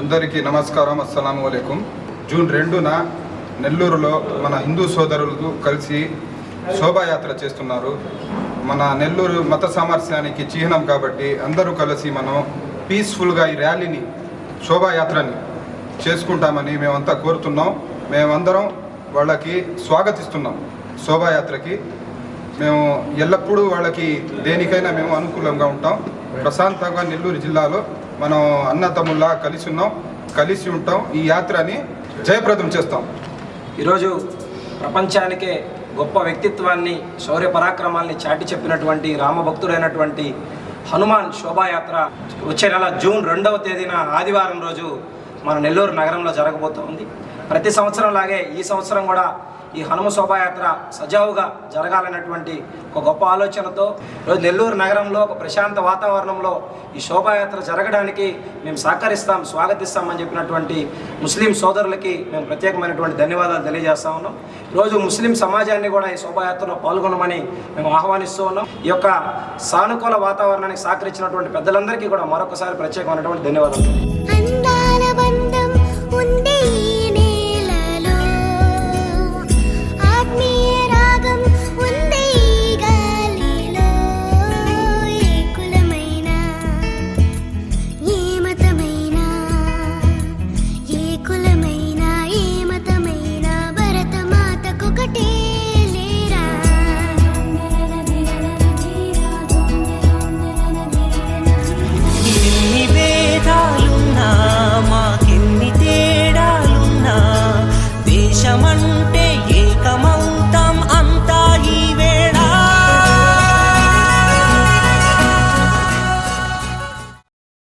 అందరికీ నమస్కారం అస్సలం వలైకుం జూన్ రెండున నెల్లూరులో మన హిందూ సోదరులకు కలిసి శోభాయాత్ర చేస్తున్నారు. మన నెల్లూరు మత సామరస్యానికి చిహ్నం కాబట్టి అందరూ కలిసి మనం పీస్ఫుల్గా ఈ ర్యాలీని శోభాయాత్రని చేసుకుంటామని మేమంతా కోరుతున్నాం. మేమందరం వాళ్ళకి స్వాగతిస్తున్నాం శోభాయాత్రకి. మేము ఎల్లప్పుడూ వాళ్ళకి దేనికైనా మేము అనుకూలంగా ఉంటాం. ప్రశాంతంగా నెల్లూరు జిల్లాలో మనం అన్నతమ్ముల్లా కలిసి ఉన్నాం కలిసి ఉంటాం. ఈ యాత్రని జయప్రదం చేస్తాం. ఈరోజు ప్రపంచానికే గొప్ప వ్యక్తిత్వాన్ని శౌర్య పరాక్రమాల్ని చాటి చెప్పినటువంటి రామభక్తుడైనటువంటి హనుమాన్ శోభాయాత్ర వచ్చే నెల జూన్ రెండవ తేదీన ఆదివారం రోజు మన నెల్లూరు నగరంలో జరగబోతోంది. ప్రతి సంవత్సరం లాగే ఈ సంవత్సరం కూడా ఈ హనుమ శోభాయాత్ర సజావుగా జరగాలన్నటువంటి ఒక గొప్ప ఆలోచనతో ఈరోజు నెల్లూరు నగరంలో ఒక ప్రశాంత వాతావరణంలో ఈ శోభాయాత్ర జరగడానికి మేము సహకరిస్తాం స్వాగతిస్తామని చెప్పినటువంటి ముస్లిం సోదరులకి మేము ప్రత్యేకమైనటువంటి ధన్యవాదాలు తెలియజేస్తా ఉన్నాం. ఈరోజు ముస్లిం సమాజాన్ని కూడా ఈ శోభాయాత్రలో పాల్గొనమని మేము ఆహ్వానిస్తూ ఉన్నాం. ఈ యొక్క సానుకూల వాతావరణానికి సహకరించినటువంటి పెద్దలందరికీ కూడా మరొకసారి ప్రత్యేకమైనటువంటి ధన్యవాదాలు.